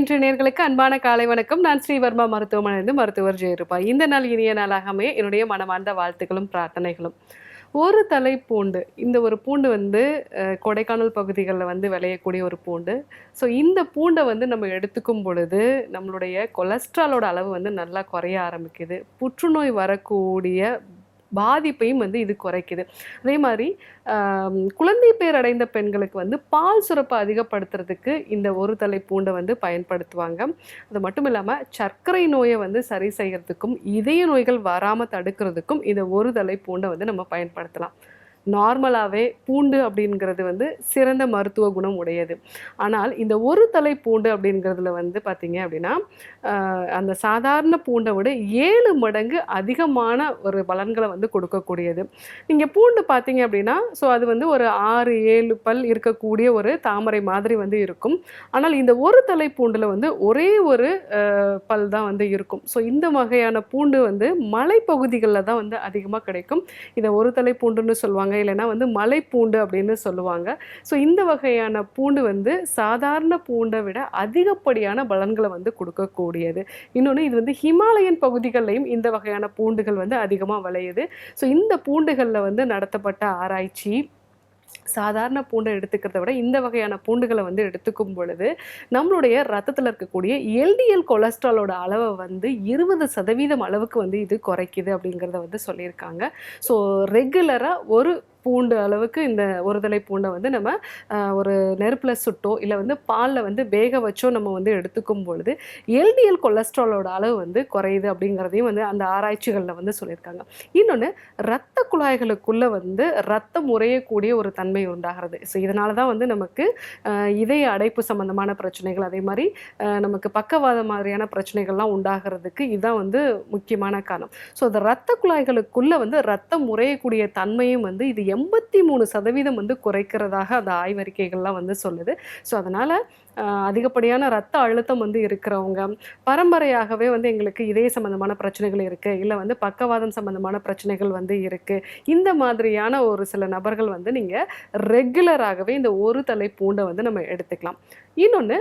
இன்று நேர்களுக்கு அன்பான காலை வணக்கம். நான் ஸ்ரீவர்மா மருத்துவமனையிலிருந்து மருத்துவர் ஜெயரூபா. இந்த நாள் இனிய நாளாக அமைய என்னுடைய மனமார்ந்த வாழ்த்துக்களும் பிரார்த்தனைகளும். ஒரு தலை பூண்டு இந்த ஒரு பூண்டு வந்து கொடைக்கானல் பகுதிகளில் வந்து விளையக்கூடிய ஒரு பூண்டு. ஸோ இந்த பூண்டை வந்து நம்ம எடுத்துக்கும் பொழுது நம்மளுடைய கொலஸ்ட்ராலோட அளவு வந்து நல்லா குறைய ஆரம்பிக்குது. புற்றுநோய் வரக்கூடிய பாதிப்பையும் வந்து இது குறைக்குது. அதே மாதிரி குழந்தை பேர் அடைந்த பெண்களுக்கு வந்து பால் சுரப்பை அதிகப்படுத்துறதுக்கு இந்த ஒரு தலை பூண்டை வந்து பயன்படுத்துவாங்க. அது மட்டும் இல்லாமல் சர்க்கரை நோயை வந்து சரி செய்யறதுக்கும் இதய நோய்கள் வராமல் தடுக்கிறதுக்கும் இந்த ஒரு தலை பூண்டை வந்து நம்ம பயன்படுத்தலாம். நார்மலாகவே பூண்டு அப்படிங்கிறது வந்து சிறந்த மருத்துவ குணம் உடையது. ஆனால் இந்த ஒரு தலை பூண்டு அப்படிங்கிறதுல வந்து பார்த்திங்க அப்படின்னா அந்த சாதாரண பூண்டை விட ஏழு மடங்கு அதிகமான ஒரு பலன்களை வந்து கொடுக்கக்கூடியது. நீங்கள் பூண்டு பார்த்தீங்க அப்படின்னா ஸோ அது வந்து ஒரு ஆறு ஏழு பல் இருக்கக்கூடிய ஒரு தாமரை மாதிரி வந்து இருக்கும். ஆனால் இந்த ஒரு தலை பூண்டில் வந்து ஒரே ஒரு பல் தான் வந்து இருக்கும். ஸோ இந்த வகையான பூண்டு வந்து மலைப்பகுதிகளில் தான் வந்து அதிகமாக கிடைக்கும். இதை ஒரு தலை பூண்டுன்னு சொல்லுவாங்க. இல்லைன்னா வந்து மலைப்பூண்டு அப்படின்னு சொல்லுவாங்க. ஸோ இந்த வகையான பூண்டு வந்து சாதாரண பூண்டை விட அதிகப்படியான பலன்களை வந்து கொடுக்கக்கூடியது. இன்னொன்று இது வந்து ஹிமாலயன் பகுதிகள்லையும் இந்த வகையான பூண்டுகள் வந்து அதிகமாக விளையுது. ஸோ இந்த பூண்டுகளில் வந்து நடத்தப்பட்ட ஆராய்ச்சி சாதாரண பூண்டை எடுத்துக்கிறத விட இந்த வகையான பூண்டுகளை வந்து எடுத்துக்கும் பொழுது நம்மளுடைய ரத்தத்தில் இருக்கக்கூடிய எல்டிஎல் கொலஸ்ட்ராலோட அளவை வந்து இருபது சதவீதம் அளவுக்கு வந்து இது குறைக்குது அப்படிங்கிறத வந்து சொல்லியிருக்காங்க. ஸோ ரெகுலராக ஒரு பூண்டு அளவுக்கு இந்த ஒருதலை பூண்டை வந்து நம்ம ஒரு நெருப்பில் சுட்டோ இல்லை வந்து பாலில் வந்து வேக வச்சோ நம்ம வந்து எடுத்துக்கும் பொழுது எல்டிஎல் கொலஸ்ட்ராலோட அளவு வந்து குறையுது அப்படிங்கிறதையும் வந்து அந்த ஆராய்ச்சிகளில் வந்து சொல்லியிருக்காங்க. இன்னொன்று ரத்த குழாய்களுக்குள்ளே வந்து ரத்தம் உறையக்கூடிய ஒரு தன்மை உண்டாகிறது. ஸோ இதனால தான் வந்து நமக்கு இதய அடைப்பு சம்மந்தமான பிரச்சனைகள் அதே மாதிரி நமக்கு பக்கவாத மாதிரியான பிரச்சனைகள்லாம் உண்டாகிறதுக்கு இதுதான் வந்து முக்கியமான காரணம். ஸோ அந்த ரத்த குழாய்களுக்குள்ளே வந்து ரத்தம் உறையக்கூடிய தன்மையும் வந்து இது எண்பத்தி மூணு சதவீதம் வந்து குறைக்கிறதாக அந்த ஆய்வறிக்கைகள்லாம் வந்து சொல்லுது. ஸோ அதனால் அதிகப்படியான ரத்த அழுத்தம் வந்து இருக்கிறவங்க பரம்பரையாகவே வந்து எங்களுக்கு இதய சம்பந்தமான பிரச்சனைகள் இருக்குது இல்லை வந்து பக்கவாதம் சம்பந்தமான பிரச்சனைகள் வந்து இருக்குது இந்த மாதிரியான ஒரு சில நபர்கள் வந்து நீங்கள் ரெகுலராகவே இந்த ஒரு தலை பூண்டை வந்து நம்ம எடுத்துக்கலாம். இன்னொன்று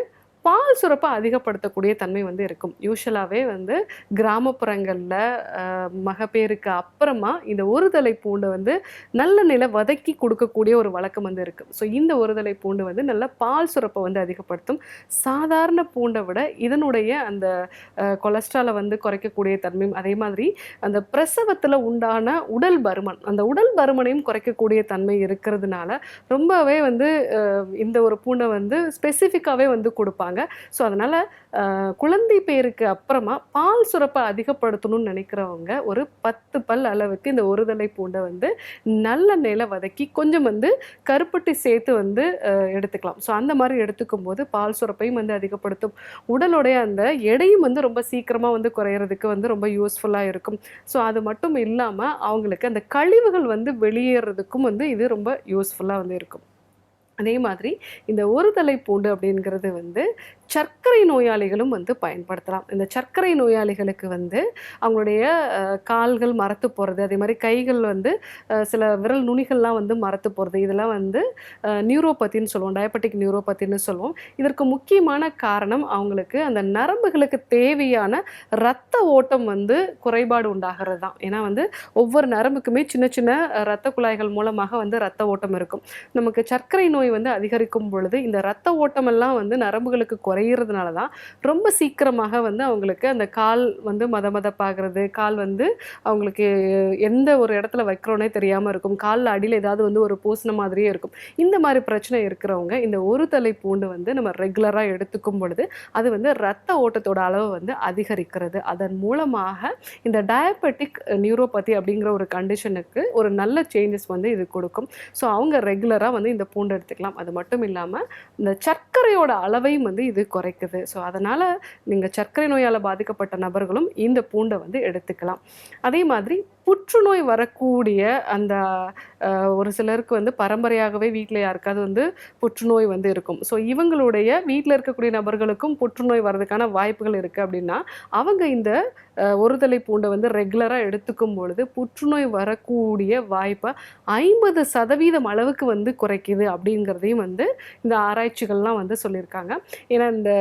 பால் சுரப்பை அதிகப்படுத்தக்கூடிய தன்மை வந்து இருக்கும். யூஸ்வலாகவே வந்து கிராமப்புறங்களில் மகப்பேருக்கு அப்புறமா இந்த ஒரு தலை பூண்டை வந்து நல்ல நிலை வதக்கி கொடுக்கக்கூடிய ஒரு வழக்கம் வந்து இருக்குது ஸோ இந்த ஒரு தலை பூண்டு வந்து நல்ல பால் சுரப்பை வந்து அதிகப்படுத்தும். சாதாரண பூண்டை விட இதனுடைய அந்த கொலஸ்ட்ராலை வந்து குறைக்கக்கூடிய தன்மையும் அதே மாதிரி அந்த பிரசவத்தில் உண்டான உடல் பருமன் அந்த உடல் பருமனையும் குறைக்கக்கூடிய தன்மை இருக்கிறதுனால ரொம்பவே வந்து இந்த ஒரு பூண்டை வந்து ஸ்பெசிஃபிக்காகவே வந்து கொடுப்பாங்க. ஸோ அதனால் குழந்தை பேருக்கு அப்புறமா பால் சுரப்பை அதிகப்படுத்தணும்னு நினைக்கிறவங்க ஒரு பத்து பல் அளவுக்கு இந்த ஒருதலை பூண்டை வந்து நல்ல நில வதக்கி கொஞ்சம் வந்து கருப்பட்டி சேர்த்து வந்து எடுத்துக்கலாம். ஸோ அந்த மாதிரி எடுத்துக்கும் போது பால் சுரப்பையும் வந்து அதிகப்படுத்தும். உடலுடைய அந்த எடையும் வந்து ரொம்ப சீக்கிரமாக வந்து குறையிறதுக்கு வந்து ரொம்ப யூஸ்ஃபுல்லாக இருக்கும். ஸோ அது மட்டும் இல்லாமல் அவங்களுக்கு அந்த கழிவுகள் வந்து வெளியேறதுக்கும் வந்து இது ரொம்ப யூஸ்ஃபுல்லாக வந்து இருக்கும். அதே மாதிரி இந்த ஒரு தலை பூண்டு அப்படிங்கிறது வந்து சர்க்கரை நோயாளிகளும் வந்து பயன்படுத்தலாம். இந்த சர்க்கரை நோயாளிகளுக்கு வந்து அவங்களுடைய கால்கள் மரத்து போகிறது அதே மாதிரி கைகள் வந்து சில விரல் நுனிகள்லாம் வந்து மரத்து போகிறது இதெல்லாம் வந்து நியூரோபத்தின்னு சொல்லுவோம் டயபெட்டிக் நியூரோபத்தின்னு சொல்லுவோம். இதற்கு முக்கியமான காரணம் அவங்களுக்கு அந்த நரம்புகளுக்கு தேவையான இரத்த ஓட்டம் வந்து குறைபாடு உண்டாகிறது தான். ஏன்னா வந்து ஒவ்வொரு நரம்புக்குமே சின்ன சின்ன ரத்த இரத்த குழாய்கள் மூலமாக வந்து இரத்த ஓட்டம் இருக்கும். நமக்கு சர்க்கரை நோய் வந்து அதிகரிக்கும் பொழுது இந்த ரத்த ஓட்டமெல்லாம் வந்து நரம்புகளுக்கு குறையிறதுனால தான் ரொம்ப சீக்கிரமாக வந்து அவங்களுக்கு அந்த கால் வந்து மத மதப்பாகிறது கால் வந்து அவங்களுக்கு எந்த ஒரு இடத்துல வைக்கிறோன்னே தெரியாமல் இருக்கும். காலில் அடியில் ஏதாவது வந்து ஒரு பூசின மாதிரியே இருக்கும். இந்த மாதிரி பிரச்சனை இருக்கிறவங்க இந்த ஒரு தலை பூண்டு வந்து நம்ம ரெகுலராக எடுத்துக்கும் பொழுது அது வந்து ரத்த ஓட்டத்தோட அளவு வந்து அதிகரிக்கிறது. அதன் மூலமாக இந்த டயபெட்டிக் நியூரோபதி அப்படிங்கிற ஒரு கண்டிஷனுக்கு ஒரு நல்ல சேஞ்சஸ் வந்து இது கொடுக்கும். ஸோ அவங்க ரெகுலராக வந்து இந்த பூண்டு எடுத்துக்கலாம் அது மட்டும் இல்லாமல் இந்த சர்க்கரையோட அளவையும் வந்து இது குறைக்குது. ஸோ அதனால் நீங்கள் சர்க்கரை நோயால் பாதிக்கப்பட்ட நபர்களும் இந்த பூண்டை வந்து எடுத்துக்கலாம். அதே மாதிரி புற்றுநோய் வரக்கூடிய அந்த ஒரு சிலருக்கு வந்து பரம்பரையாகவே வீட்டில் யாருக்காவது வந்து புற்றுநோய் வந்து இருக்கும். ஸோ இவங்களுடைய வீட்டில் இருக்கக்கூடிய நபர்களுக்கும் புற்றுநோய் வர்றதுக்கான வாய்ப்புகள் இருக்குது அப்படின்னா அவங்க இந்த ஒருதலை பூண்டை வந்து ரெகுலராக எடுத்துக்கும் பொழுது புற்றுநோய் வரக்கூடிய வாய்ப்பை ஐம்பது சதவீதம் அளவுக்கு வந்து குறைக்குது அப்படிங்கிறதையும் வந்து இந்த ஆராய்ச்சிகள்லாம் வந்து சொல்லியிருக்காங்க. ஏன்னா இந்த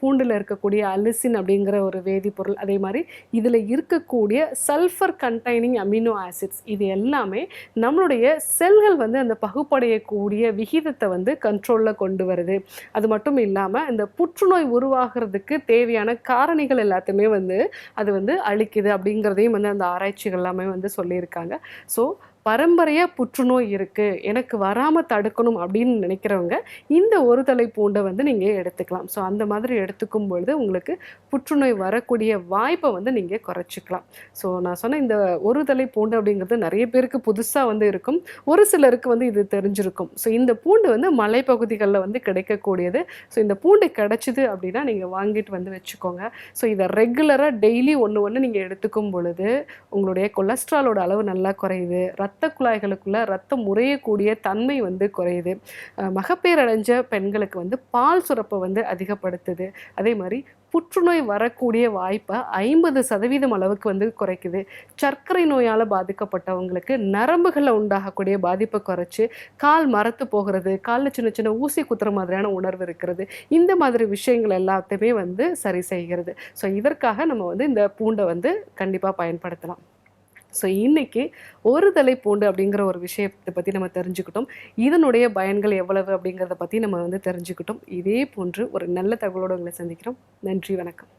பூண்டில் இருக்கக்கூடிய அலிசின் அப்படிங்கிற ஒரு வேதிப்பொருள் அதே மாதிரி இதில் இருக்கக்கூடிய சல்ஃபர் கண்டைனிங் அமினோ ஆசிட்ஸ் இது எல்லாமே நம்மளுடைய செல்கள் வந்து அந்த பகுப்படையக்கூடிய விகிதத்தை வந்து கண்ட்ரோலில் கொண்டு வருது. அது மட்டும் இல்லாமல் இந்த புற்றுநோய் உருவாகிறதுக்கு தேவையான காரணிகள் எல்லாத்தையுமே வந்து அது வந்து அழிக்குது அப்படிங்கிறதையும் வந்து அந்த ஆராய்ச்சிகள் எல்லாமே வந்து சொல்லியிருக்காங்க. ஸோ பரம்பரையாக புற்றுநோய் இருக்குது எனக்கு வராமல் தடுக்கணும் அப்படின்னு நினைக்கிறவங்க இந்த ஒரு தலை பூண்டை வந்து நீங்கள் எடுத்துக்கலாம். ஸோ அந்த மாதிரி எடுத்துக்கும் பொழுது உங்களுக்கு புற்றுநோய் வரக்கூடிய வாய்ப்பை வந்து நீங்கள் குறைச்சிக்கலாம். ஸோ நான் சொன்ன இந்த ஒரு தலை பூண்டு அப்படிங்கிறது நிறைய பேருக்கு புதுசாக வந்து இருக்கும். ஒரு சிலருக்கு வந்து இது தெரிஞ்சிருக்கும். ஸோ இந்த பூண்டு வந்து மலைப்பகுதிகளில் வந்து கிடைக்கக்கூடியது. ஸோ இந்த பூண்டு கிடைச்சிது அப்படின்னா நீங்கள் வாங்கிட்டு வந்து வச்சுக்கோங்க. ஸோ இதை ரெகுலராக டெய்லி ஒன்று ஒன்று நீங்கள் எடுத்துக்கும் பொழுது உங்களுடைய கொலஸ்ட்ராலோட அளவு நல்லா குறையுது ரத்த ரத்த குழாய்களுக்குள்ள ரத்தம் உறையக்கூடிய தன்மை வந்து குறையுது. மகப்பேரடைஞ்ச மகப்பேறு அடைஞ்ச பெண்களுக்கு வந்து பால் சுரப்பை வந்து அதிகப்படுத்துது. அதே மாதிரி புற்றுநோய் வரக்கூடிய வாய்ப்பை ஐம்பது சதவீதம் அளவுக்கு வந்து குறைக்குது. சர்க்கரை நோயால் பாதிக்கப்பட்டவங்களுக்கு நரம்புகளில் உண்டாகக்கூடிய பாதிப்பை குறைச்சி கால் மரத்து போகிறது காலில் சின்ன சின்ன ஊசி குத்துற மாதிரியான உணர்வு இருக்கிறது. இந்த மாதிரி விஷயங்கள் எல்லாத்தையுமே வந்து சரி செய்கிறது. ஸோ இதற்காக நம்ம வந்து இந்த பூண்டை வந்து கண்டிப்பாக பயன்படுத்தலாம். ஸோ இன்னைக்கு ஒரு தலை பூண்டு அப்படிங்கிற ஒரு விஷயத்தை பற்றி நம்ம தெரிஞ்சுக்கிட்டோம். இதனுடைய பயன்கள் எவ்வளவு அப்படிங்கிறத பற்றி நம்ம வந்து தெரிஞ்சுக்கிட்டோம். இதே போன்று ஒரு நல்ல தகவலோடு உங்களை சந்திக்கிறோம். நன்றி வணக்கம்.